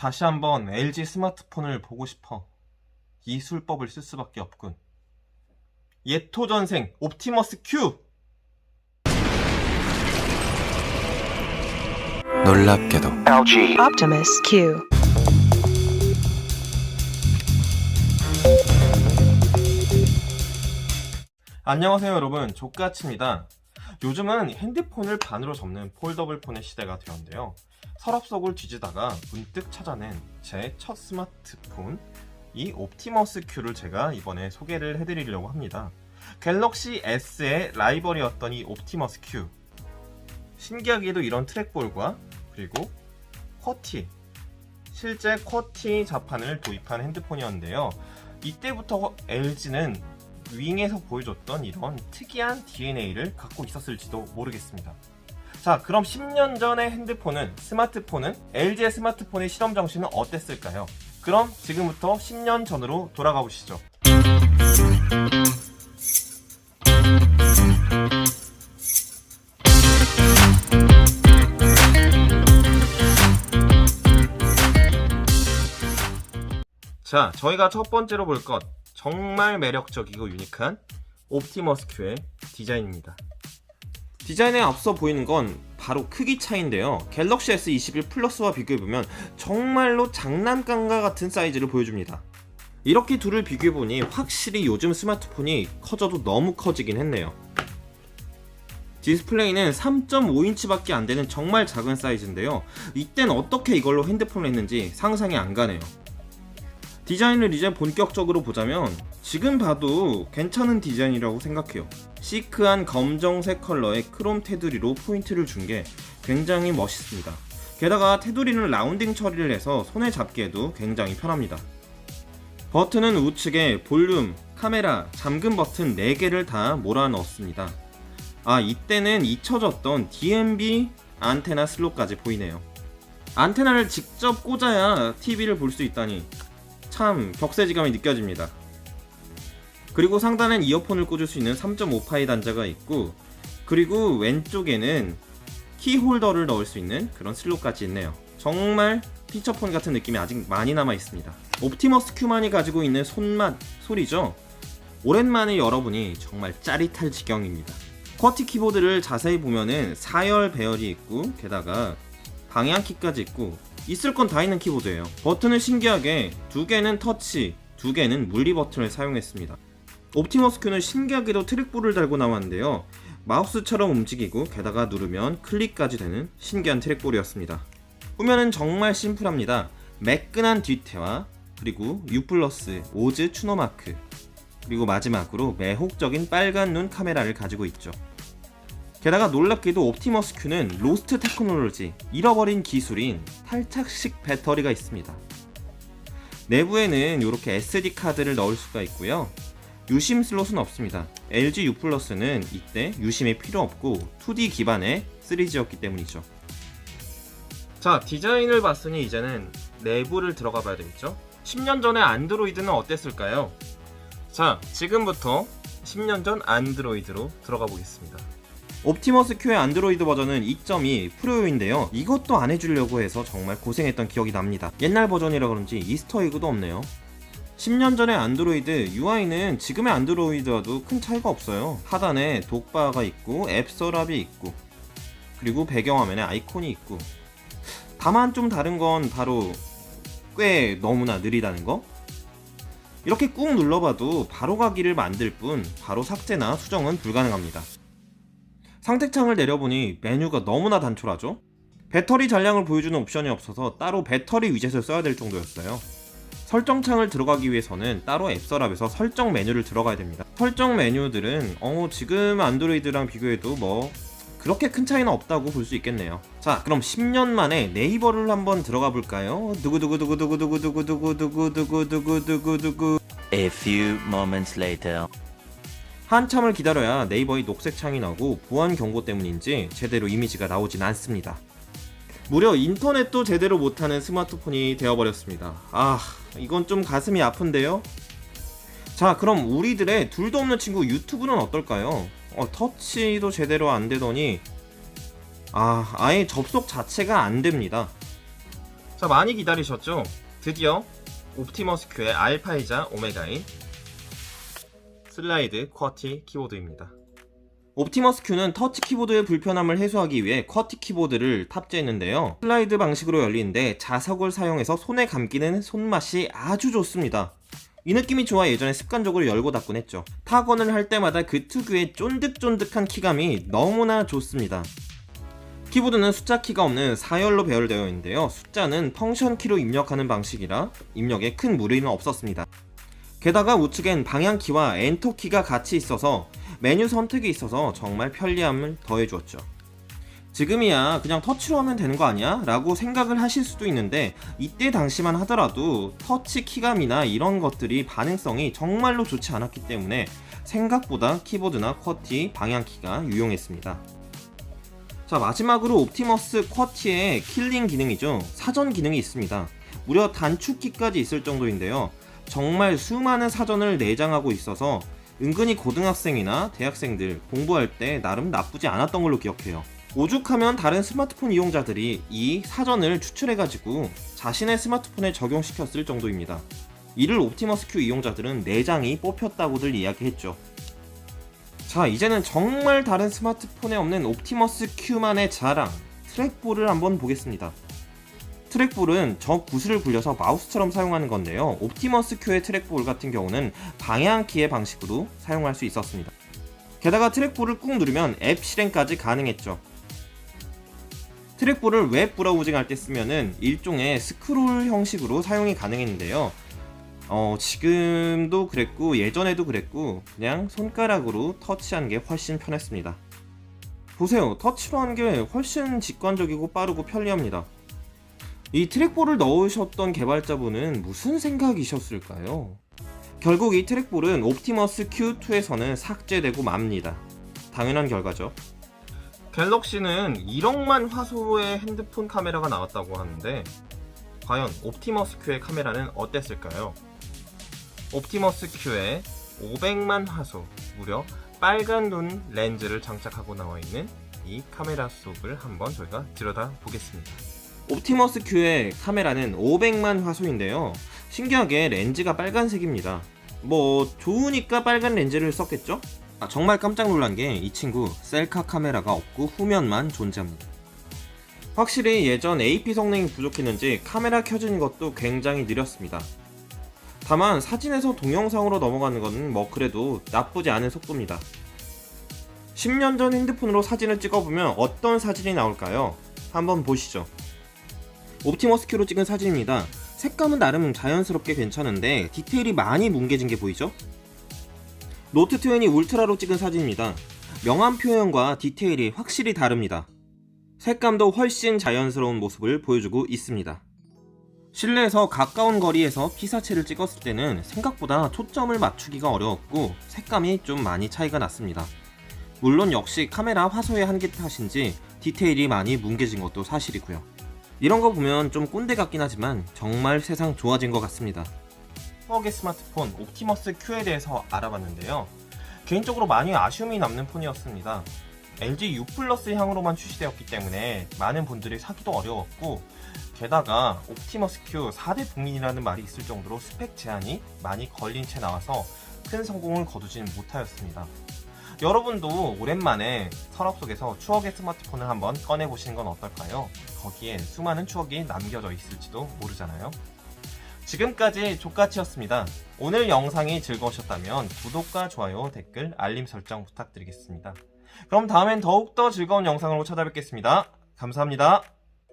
다시 한번 LG 스마트폰을 보고 싶어. 이 술법을 쓸 수밖에 없군. 예토전생 옵티머스 큐! 놀랍게도 LG. Optimus Q. 안녕하세요 여러분 조까치입니다 요즘은 핸드폰을 반으로 접는 폴더블 폰의 시대가 되었는데요. 서랍 속을 뒤지다가 문득 찾아낸 제 첫 스마트폰 이 옵티머스 Q를 제가 이번에 소개를 해드리려고 합니다. 갤럭시 S의 라이벌이었던 이 옵티머스 Q. 신기하게도 이런 트랙볼과 그리고 쿼티 실제 쿼티 자판을 도입한 핸드폰이었는데요. 이때부터 LG는 윙에서 보여줬던 이런 특이한 DNA를 갖고 있었을지도 모르겠습니다. 자, 그럼 10년 전의 핸드폰은, 스마트폰은, LG의 스마트폰의 실험 정신은 어땠을까요? 그럼 지금부터 10년 전으로 돌아가 보시죠. 자, 저희가 첫 번째로 볼 것, 정말 매력적이고 유니크한 옵티머스 Q의 디자인입니다. 디자인에 앞서 보이는 건 바로 크기 차이인데요. 갤럭시 S21 플러스와 비교해보면 정말로 장난감과 같은 사이즈를 보여줍니다. 이렇게 둘을 비교해보니 확실히 요즘 스마트폰이 커져도 너무 커지긴 했네요. 디스플레이는 3.5인치밖에 안 되는 정말 작은 사이즈인데요. 이땐 어떻게 이걸로 핸드폰을 했는지 상상이 안 가네요. 디자인을 이제 본격적으로 보자면 지금 봐도 괜찮은 디자인이라고 생각해요. 시크한 검정색 컬러의 크롬 테두리로 포인트를 준 게 굉장히 멋있습니다. 게다가 테두리는 라운딩 처리를 해서 손에 잡기에도 굉장히 편합니다. 버튼은 우측에 볼륨, 카메라, 잠금 버튼 4개를 다 몰아넣었습니다. 아, 이때는 잊혀졌던 DMB 안테나 슬롯까지 보이네요. 안테나를 직접 꽂아야 TV를 볼 수 있다니 참 격세지감이 느껴집니다. 그리고 상단엔 이어폰을 꽂을 수 있는 3.5파이 단자가 있고 그리고 왼쪽에는 키홀더를 넣을 수 있는 그런 슬롯까지 있네요. 정말 피처폰 같은 느낌이 아직 많이 남아 있습니다. 옵티머스 큐만이 가지고 있는 손맛 소리죠. 오랜만에 열어보니 정말 짜릿할 지경입니다. 쿼티 키보드를 자세히 보면은 4열 배열이 있고 게다가 방향키까지 있고 있을 건 다 있는 키보드예요. 버튼은 신기하게 두 개는 터치, 두 개는 물리 버튼을 사용했습니다. 옵티머스 큐는 신기하게도 트랙볼을 달고 나왔는데요. 마우스처럼 움직이고 게다가 누르면 클릭까지 되는 신기한 트랙볼이었습니다. 후면은 정말 심플합니다. 매끈한 뒤태와 그리고 U 플러스 오즈 추노 마크 그리고 마지막으로 매혹적인 빨간 눈 카메라를 가지고 있죠. 게다가 놀랍게도 옵티머스 Q는 로스트 테크놀로지, 잃어버린 기술인 탈착식 배터리가 있습니다. 내부에는 이렇게 SD 카드를 넣을 수가 있고요. 유심 슬롯은 없습니다. LG U 플러스는 이때 유심이 필요 없고 2D 기반의 3G였기 때문이죠. 자, 디자인을 봤으니 이제는 내부를 들어가 봐야 되겠죠? 10년 전에 안드로이드는 어땠을까요? 자, 지금부터 10년 전 안드로이드로 들어가 보겠습니다. 옵티머스 Q의 안드로이드 버전은 2.2 프로인데요. 이것도 안 해주려고 해서 정말 고생했던 기억이 납니다. 옛날 버전이라 그런지 이스터에그도 없네요. 10년 전의 안드로이드 UI는 지금의 안드로이드와도 큰 차이가 없어요. 하단에 독바가 있고 앱 서랍이 있고 그리고 배경화면에 아이콘이 있고 다만 좀 다른 건 바로 꽤 너무나 느리다는 거? 이렇게 꾹 눌러봐도 바로 가기를 만들 뿐 바로 삭제나 수정은 불가능합니다. 상태창을 내려보니 메뉴가 너무나 단촐하죠? 배터리 잔량을 보여주는 옵션이 없어서 따로 배터리 위젯을 써야 될 정도였어요. 설정창을 들어가기 위해서는 따로 앱서랍에서 설정 메뉴를 들어가야 됩니다. 설정 메뉴들은 어 지금 안드로이드랑 비교해도 뭐 그렇게 큰 차이는 없다고 볼 수 있겠네요. 자, 그럼 10년 만에 네이버를 한번 들어가 볼까요? 두구두구두구두구두구두구두구두구두구두구두구 A few moments later. 한참을 기다려야 네이버의 녹색 창이 나고 보안 경고 때문인지 제대로 이미지가 나오진 않습니다. 무려 인터넷도 제대로 못하는 스마트폰이 되어버렸습니다. 아, 이건 좀 가슴이 아픈데요? 자, 그럼 우리들의 둘도 없는 친구 유튜브는 어떨까요? 어, 터치도 제대로 안 되더니, 아, 아예 접속 자체가 안 됩니다. 자, 많이 기다리셨죠? 드디어 옵티머스 Q의 알파이자 오메가인 슬라이드 쿼티 키보드입니다. 옵티머스 Q는 터치 키보드의 불편함을 해소하기 위해 쿼티 키보드를 탑재했는데요. 슬라이드 방식으로 열리는데 자석을 사용해서 손에 감기는 손맛이 아주 좋습니다. 이 느낌이 좋아 예전에 습관적으로 열고 닫곤 했죠. 타건을 할 때마다 그 특유의 쫀득쫀득한 키감이 너무나 좋습니다. 키보드는 숫자 키가 없는 4열로 배열되어 있는데요. 숫자는 펑션 키로 입력하는 방식이라 입력에 큰 무리는 없었습니다. 게다가 우측엔 방향키와 엔터키가 같이 있어서 메뉴 선택이 있어서 정말 편리함을 더해주었죠. 지금이야 그냥 터치로 하면 되는 거 아니야? 라고 생각을 하실 수도 있는데 이때 당시만 하더라도 터치 키감이나 이런 것들이 반응성이 정말로 좋지 않았기 때문에 생각보다 키보드나 쿼티, 방향키가 유용했습니다. 자 마지막으로 옵티머스 쿼티의 킬링 기능이죠. 사전 기능이 있습니다. 무려 단축키까지 있을 정도인데요. 정말 수많은 사전을 내장하고 있어서 은근히 고등학생이나 대학생들 공부할 때 나름 나쁘지 않았던 걸로 기억해요. 오죽하면 다른 스마트폰 이용자들이 이 사전을 추출해가지고 자신의 스마트폰에 적용시켰을 정도입니다. 이를 옵티머스 Q 이용자들은 4장이 뽑혔다고들 이야기했죠. 자, 이제는 정말 다른 스마트폰에 없는 옵티머스 Q만의 자랑, 트랙볼을 한번 보겠습니다. 트랙볼은 저 구슬을 굴려서 마우스처럼 사용하는 건데요. 옵티머스 Q의 트랙볼 같은 경우는 방향키의 방식으로 사용할 수 있었습니다. 게다가 트랙볼을 꾹 누르면 앱 실행까지 가능했죠. 트랙볼을 웹 브라우징 할 때 쓰면은 일종의 스크롤 형식으로 사용이 가능했는데요. 어, 지금도 그랬고 예전에도 그랬고 그냥 손가락으로 터치하는 게 훨씬 편했습니다. 보세요. 터치로 하는 게 훨씬 직관적이고 빠르고 편리합니다. 이 트랙볼을 넣으셨던 개발자분은 무슨 생각이셨을까요? 결국 이 트랙볼은 옵티머스 Q2에서는 삭제되고 맙니다. 당연한 결과죠. 갤럭시는 1억만 화소의 핸드폰 카메라가 나왔다고 하는데 과연 옵티머스 Q의 카메라는 어땠을까요? 옵티머스 Q에 500만 화소, 무려 빨간 눈 렌즈를 장착하고 나와 있는 이 카메라 속을 한번 저희가 들여다 보겠습니다. 옵티머스 Q의 카메라는 500만 화소인데요. 신기하게 렌즈가 빨간색입니다. 뭐 좋으니까 빨간 렌즈를 썼겠죠? 아, 정말 깜짝 놀란 게 이 친구 셀카 카메라가 없고 후면만 존재합니다. 확실히 예전 AP 성능이 부족했는지 카메라 켜지는 것도 굉장히 느렸습니다. 다만 사진에서 동영상으로 넘어가는 것은 뭐 그래도 나쁘지 않은 속도입니다. 10년 전 핸드폰으로 사진을 찍어보면 어떤 사진이 나올까요? 한번 보시죠. 옵티머스 Q로 찍은 사진입니다. 색감은 나름 자연스럽게 괜찮은데 디테일이 많이 뭉개진 게 보이죠? 노트 20 울트라로 찍은 사진입니다. 명암 표현과 디테일이 확실히 다릅니다. 색감도 훨씬 자연스러운 모습을 보여주고 있습니다. 실내에서 가까운 거리에서 피사체를 찍었을 때는 생각보다 초점을 맞추기가 어려웠고 색감이 좀 많이 차이가 났습니다. 물론 역시 카메라 화소의 한계 탓인지 디테일이 많이 뭉개진 것도 사실이고요. 이런 거 보면 좀 꼰대 같긴 하지만 정말 세상 좋아진 것 같습니다. 추억의 스마트폰 옵티머스 Q에 대해서 알아봤는데요. 개인적으로 많이 아쉬움이 남는 폰이었습니다. LG U 플러스 향으로만 출시되었기 때문에 많은 분들이 사기도 어려웠고 게다가 옵티머스 Q 4대 봉인이라는 말이 있을 정도로 스펙 제한이 많이 걸린 채 나와서 큰 성공을 거두지는 못하였습니다. 여러분도 오랜만에 서랍 속에서 추억의 스마트폰을 한번 꺼내보시는 건 어떨까요? 거기에 수많은 추억이 남겨져 있을지도 모르잖아요. 지금까지 조까치였습니다. 오늘 영상이 즐거우셨다면 구독과 좋아요, 댓글, 알림 설정 부탁드리겠습니다. 그럼 다음엔 더욱더 즐거운 영상으로 찾아뵙겠습니다. 감사합니다.